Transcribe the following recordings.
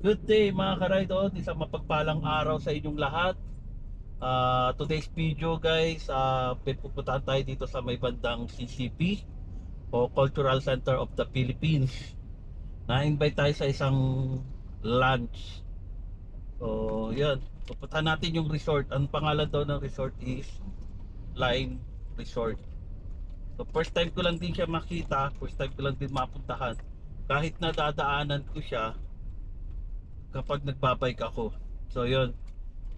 Good day mga ka-ride-on, isang mapagpalang araw sa inyong lahat. Ah, today's video guys, uh, pupuntahan tayo dito sa may bandang CCP o Cultural Center of the Philippines. Na-invite tayo sa isang lunch. So, yan. Pupuntahan natin yung resort. Ang pangalan daw ng resort is Line Resort. So, first time ko lang din siya makita, first time ko lang din mapuntahan. Kahit na dadaanan ko siya, kapag nagbabike ako. So yun,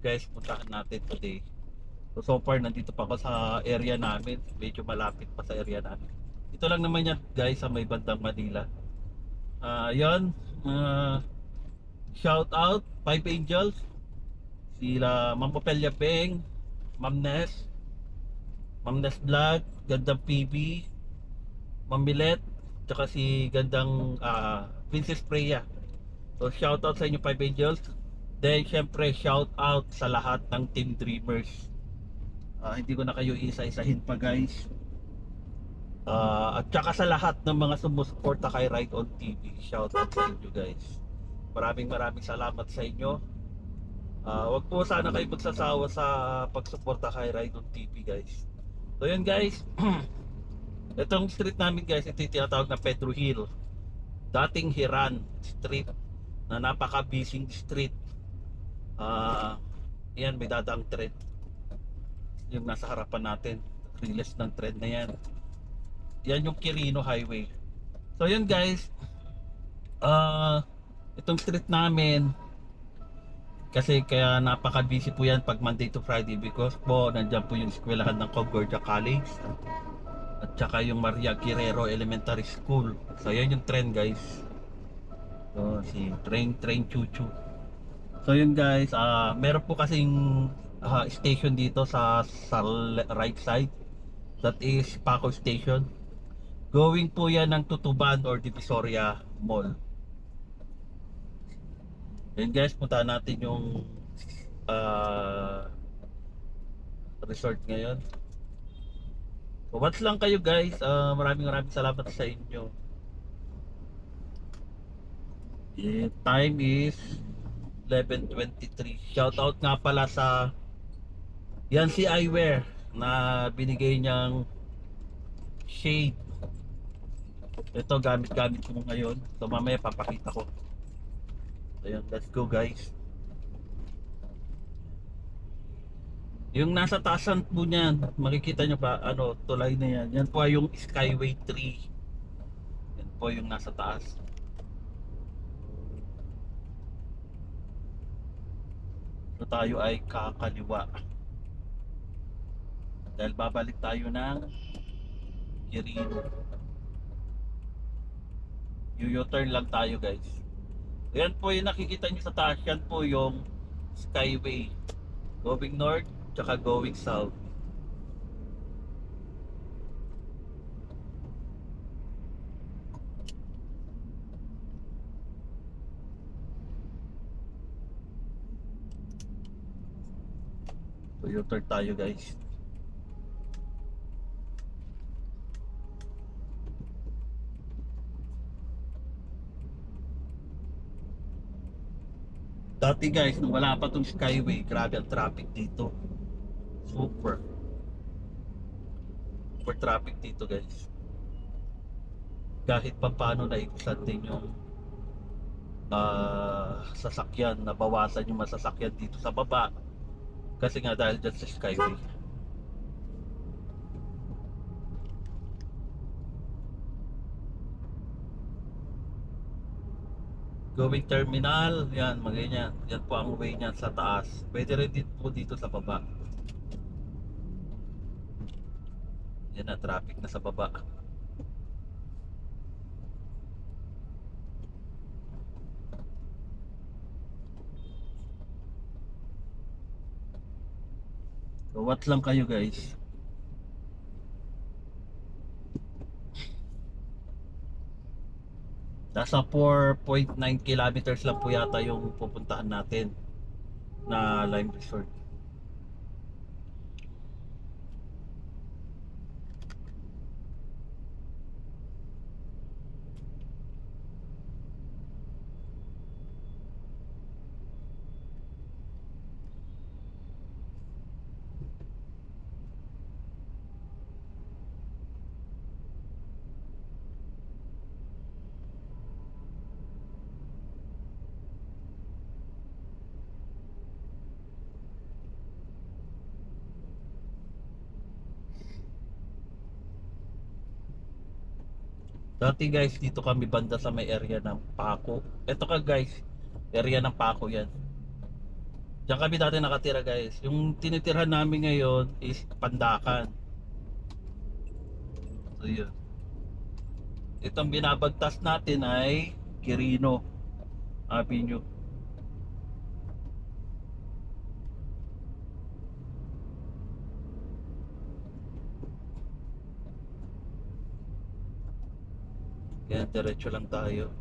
guys, puntahan natin today. So, so far, nandito pa ako sa area namin. Medyo malapit pa sa area namin. Ito lang naman yan, guys, sa may bandang Manila. Ah, yun. ah, shout out, Five Angels. Sila Ma'am Opelia Beng, Ma'am Ness, Ma'am Ness Vlog, Gandang PB, Ma'am Milet, tsaka si Gandang ah, Princess Freya. So shout out sa inyo Five Angels. Then syempre shout out sa lahat ng Team Dreamers. Ah, hindi ko na kayo isa-isahin pa guys. Ah, at saka sa lahat ng mga sumusuporta kay Ride on TV. Shout out sa inyo guys. Maraming maraming salamat sa inyo. Ah, wag po sana kayo magsasawa sa pagsuporta kay Ride on TV guys. So yun guys. Itong street namin guys, ito yung tinatawag na Pedro Hill. Dating Hiran Street na napaka-busy street. Ah, yan may dadaang trend. Yung nasa harapan natin, release ng trend na yan. Yan yung Quirino Highway. So yun guys, ah itong street namin kasi kaya napaka-busy po yan pag Monday to Friday because po nandiyan po yung eskwelahan ng Concordia College at saka yung Maria Guerrero Elementary School. So yan yung trend guys. So, si Train Train Chuchu. So yun guys, ah meron po kasing ah, station dito sa sa right side. That is Paco Station. Going po yan ng Tutuban or Divisoria Mall. Yun guys, punta natin yung ah, resort ngayon. So, watch lang kayo guys. Ah, maraming maraming salamat sa inyo. Eh, time is 11.23 Shout out nga pala sa Yan si Eyewear Na binigay niyang Shade. Ito gamit-gamit ko ngayon. So mamaya papakita ko. Ayan, let's go guys. Yung nasa taasan po niyan Makikita nyo pa ano, tulay na yan. Yan po yung Skyway 3 Yan po yung nasa taas So tayo ay kakaliwa. Dahil babalik tayo ng Quirino. U-turn lang tayo guys. Yan po yung nakikita nyo sa taas. Yan po yung Skyway. Going north, tsaka going south. So U-turn tayo guys. Dati guys, nung wala pa tong skyway, grabe ang traffic dito. Super. Super traffic dito guys. Kahit pa paano naikusan din yung ah, sasakyan, nabawasan yung masasakyan dito sa baba. Kasi nga dahil dyan sa skyway. Going terminal, yan, maganyan. Yan po ang way niyan sa taas. Pwede rin din po dito sa baba. Yan na, traffic na sa baba. So what lang kayo guys. Nasa 4.9 kilometers lang po yata yung pupuntahan natin na Lime Resort. Dati guys, dito kami banda sa may area ng Paco. Ito ka guys, area ng Paco yan. Diyan kami dati nakatira guys. Yung tinitirhan namin ngayon is Pandakan. So yun. Itong binabagtas natin ay Quirino Avenue. Kaya diretso lang tayo.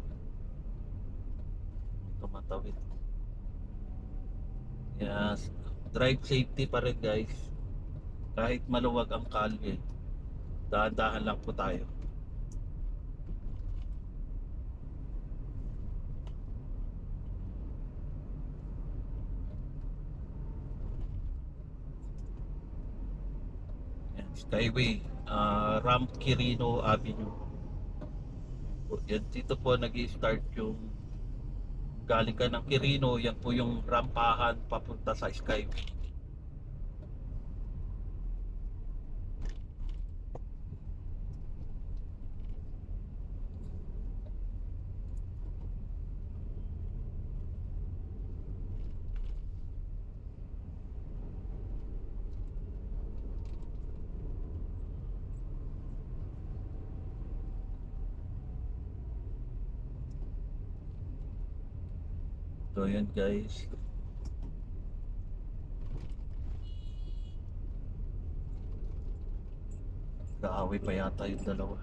Tumatawid. Yes. Drive safety pa rin guys. Kahit maluwag ang kalye. Dahan-dahan lang po tayo. Skyway, ah, Ramp Quirino Avenue. Po, Yan, dito po nag start yung galing ka ng Quirino, yan po yung rampahan papunta sa Skyway. So yan guys. Kaaway pa yata yung dalawa.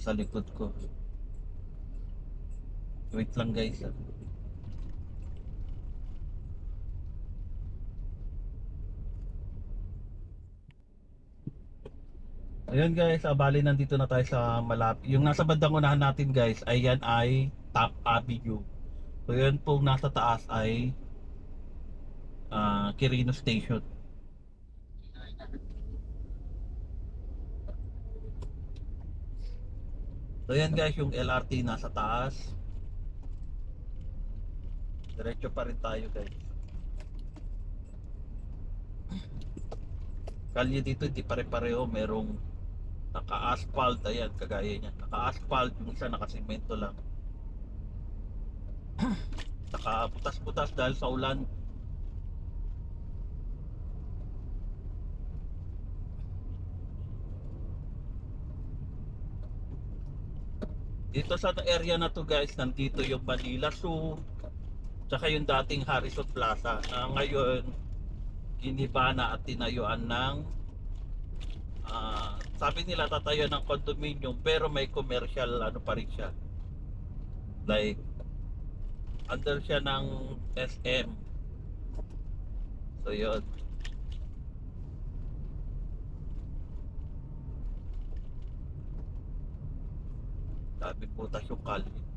Sa likod ko. Wait lang guys. ah. Ayun guys, ah, nandito na tayo sa malapit. Yung nasa bandang unahan natin guys, ay yan ay Top Avenue. So yun pong nasa taas ay ah, Quirino Station. So yan guys, yung LRT nasa taas. Diretso pa rin tayo guys. Kalye dito hindi pare-pareho, merong naka-asphalt, ayan, kagaya niya. Naka-asphalt, yung isa nakasimento lang. Nakabutas-butas dahil sa ulan. Dito sa area na to guys, nandito yung Manila Zoo, tsaka yung dating Harrison Plaza na ngayon giniba na at tinayuan ng ah, sabi nila tatayo ng condominium pero may commercial ano pa rin siya like under siya ng SM so yun. Sabi putas yung kalye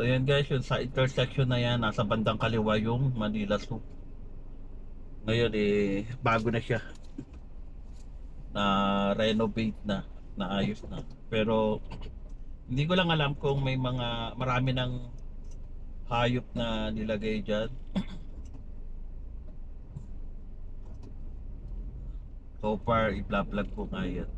So yan guys, yung sa intersection na yan, nasa bandang kaliwa yung Manila Zoo. Ngayon eh, bago na siya. Na renovate na, naayos na. Pero hindi ko lang alam kung may mga marami ng hayop na nilagay dyan. So far, i-vlog ko nga yan.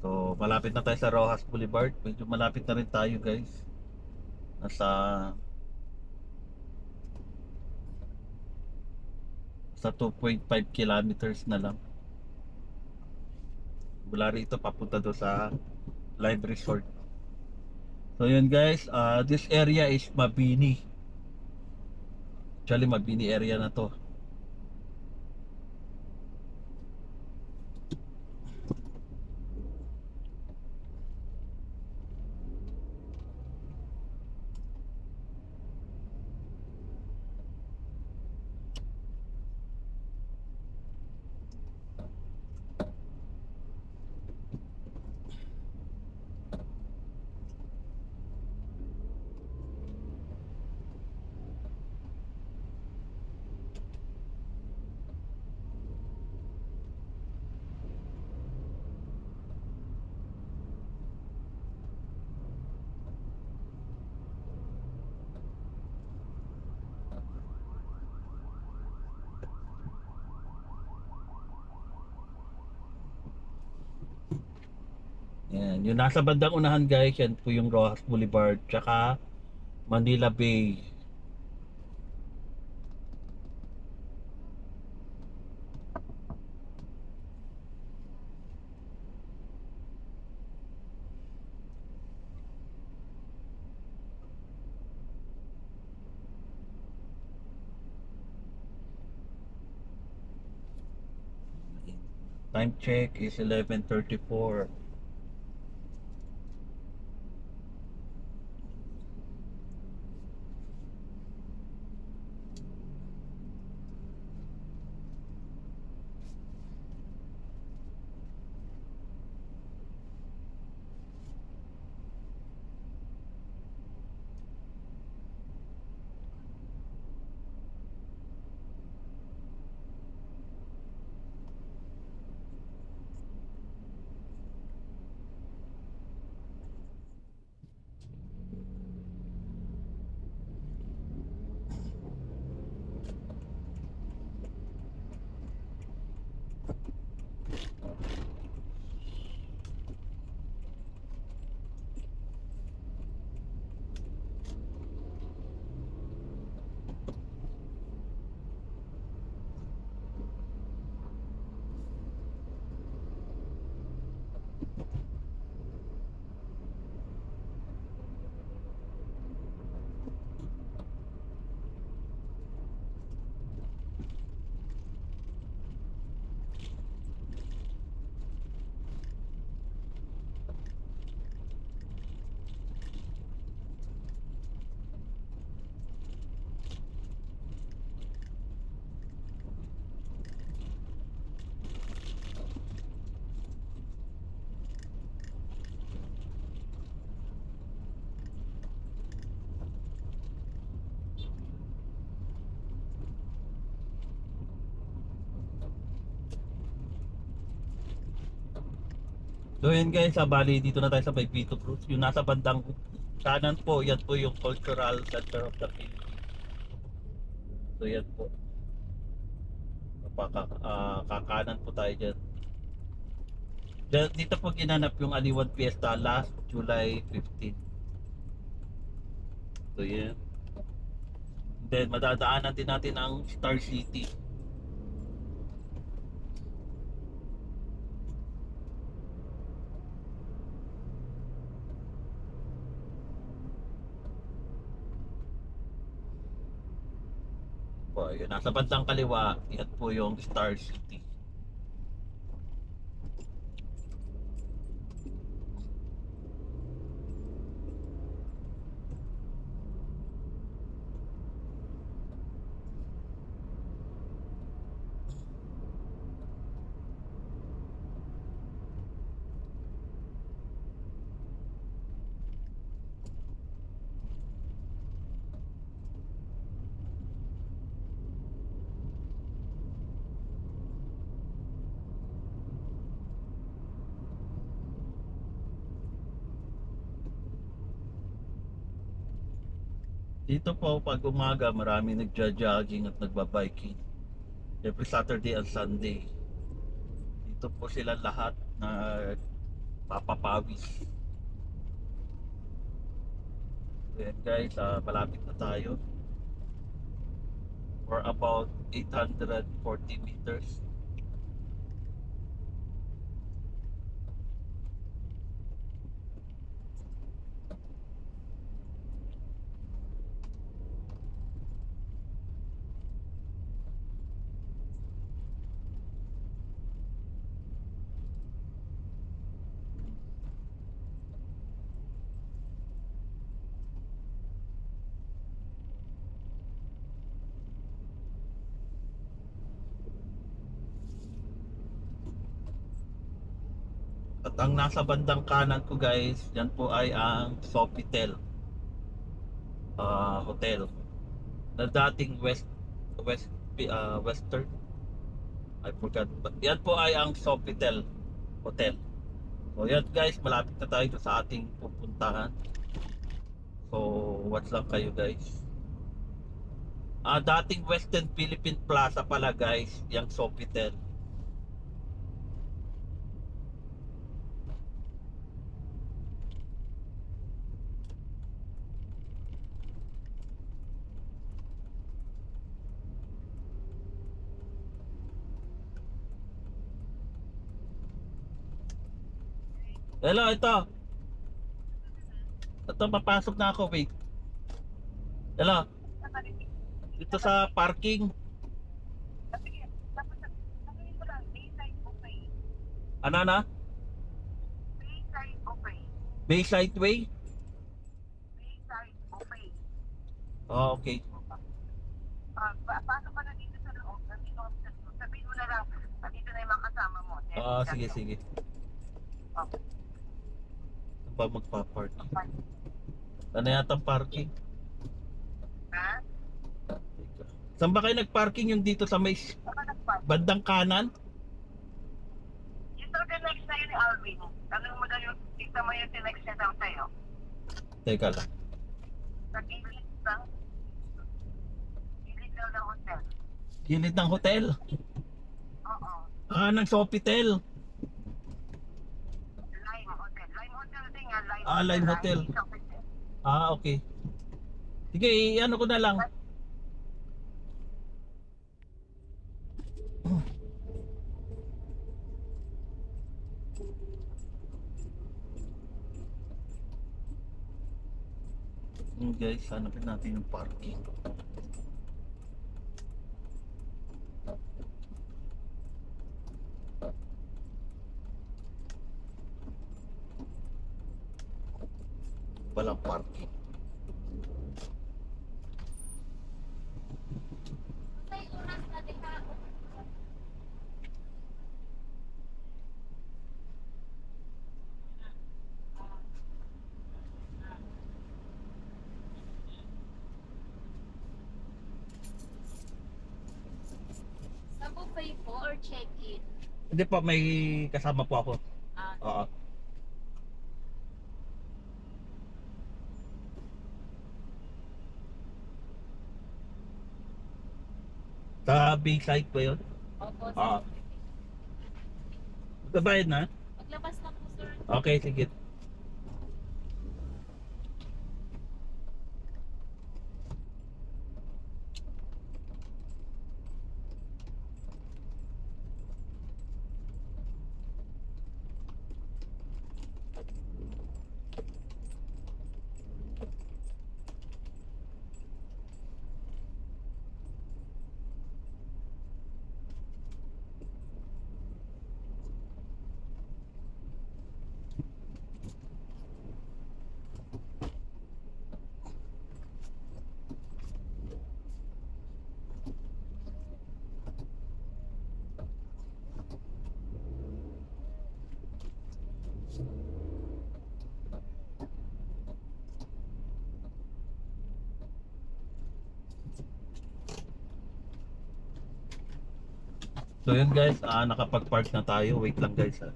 So, malapit na tayo sa Rojas Boulevard. Medyo malapit na rin tayo, guys. Nasa sa 2.5 kilometers na lang. Mula rito papunta do sa Live Resort. So yun guys, uh, this area is Mabini. Actually Mabini area na to. Yan. Yung nasa bandang unahan guys, yan po yung Rojas Boulevard, tsaka Manila Bay. Time check is 11:34. So yun guys, ah, bali dito na tayo sa Baybito Cruz. Yung nasa bandang kanan po, yan po yung Cultural Center of the Philippines. So yan po. Kapaka, ah, kakanan po tayo. Dyan- Dito po ginanap yung Aliwan Fiesta last July 15. So yan. Then madadaanan din natin ang Star City. Po, yun, nasa bandang kaliwa, yan po yung Star City. Dito po pag umaga marami nagja-jogging at nagba-biking. Every Saturday and Sunday. Dito po sila lahat na papapawis. Ayan guys, ah, malapit na tayo. For about 840 meters. Ang nasa bandang kanan ko guys, yan po ay ang Sofitel ah, Hotel na dating West West ah, Western. I forgot but yan po ay ang Sofitel Hotel. So yan guys malapit na tayo sa ating pupuntahan. So watch lang kayo guys. Ah dating Western Philippine Plaza pala guys yung Sofitel Hello, ito. Ito, papasok na ako, wait. Hello, dito sa parking. Ano na? Bayside Buffet. Bayside Way? Bayside Buffet. Oh, okay. Ah, pa- pasok ka na dito sa loob. Nandito. Sabihin mo na lang, nandito na yung mga kasama mo. Ah, sige, sige. Okay. Ba magpa-park? Ano yata ang parking? Ha? Saan ba kayo nag-parking yung dito sa may bandang kanan? Daw the next na yun ni Alvin. Tanong mo daw yung, tignan mo yung next niya daw sa'yo. Teka lang. Sa gilid ng, gilid daw ng hotel. Gilid ng hotel. Oo. Ah, ng Sofitel. Lime Hotel. Lime Hotel din nga. Lime Ah, Lime Hotel. Ah, okay. Sige, ano ko na lang. Guys, hanapin natin yung parking. Walang parking. Sa buffet po or check-in? Hindi pa, may kasama po ako. Ah, Oo. Sa Bayside pa yun? opo, Ah. sa buffet. Magbabayad na? Maglabas na po, sir. Okay, sige. So yun guys, ah, nakapag-park na tayo. Wait lang guys. Ah.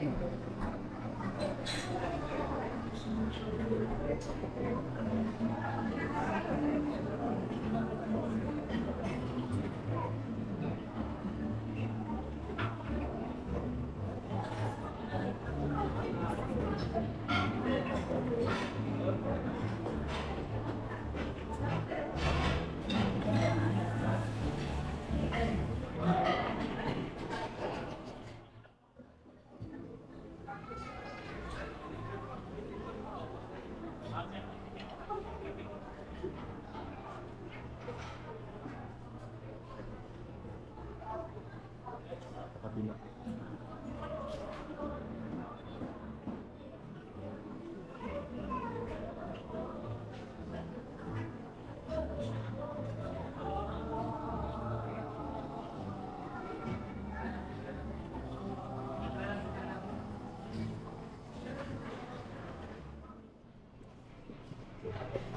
Thank you.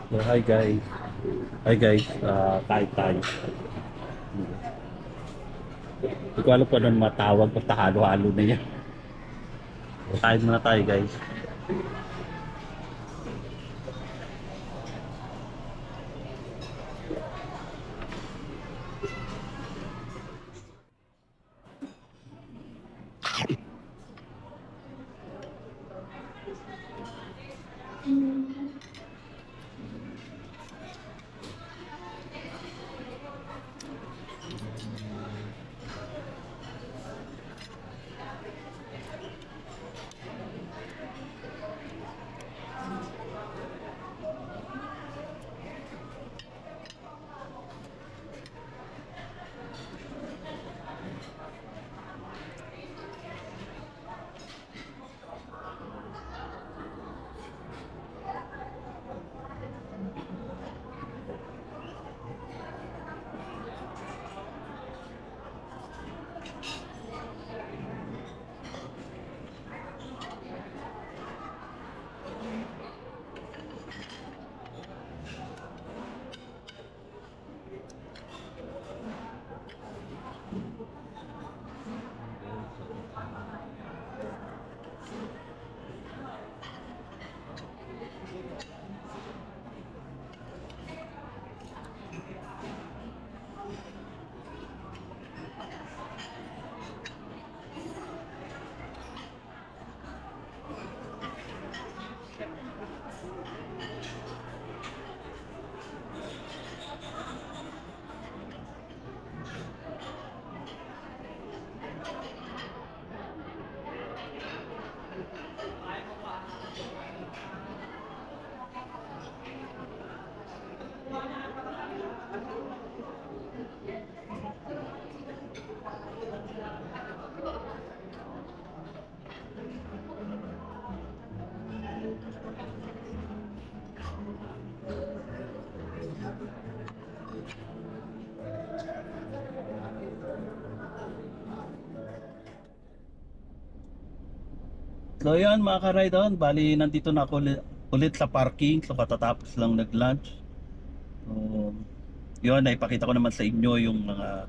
So, hi guys. Hi guys, uh, kain tayo. Hindi ko alam kung ano matawag, basta halo-halo na yan. Kain muna tayo guys. So yun mga ka-ride-on, bali nandito na ako ulit, ulit sa parking. So katatapos lang nag-lunch. So yun, naipakita ko naman sa inyo yung mga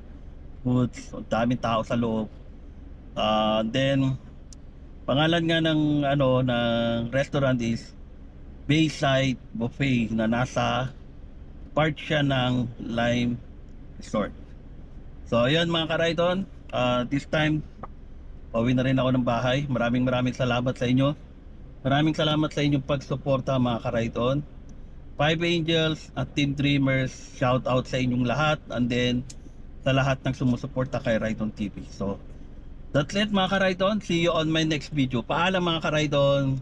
foods. So, daming tao sa loob. Ah, then pangalan nga ng ano ng restaurant is Bayside Buffet na nasa part siya ng Lime Resort. So ayun mga ka-ride-on, ah, this time Pauwi na rin ako ng bahay. Maraming maraming salamat sa inyo. Maraming salamat sa inyong pagsuporta mga ka-ride-on. Five Angels at Team Dreamers, shout out sa inyong lahat. And then, sa lahat ng sumusuporta kay Ride-On TV. So, that's it mga ka-ride-on. See you on my next video. Paalam mga ka-ride-on.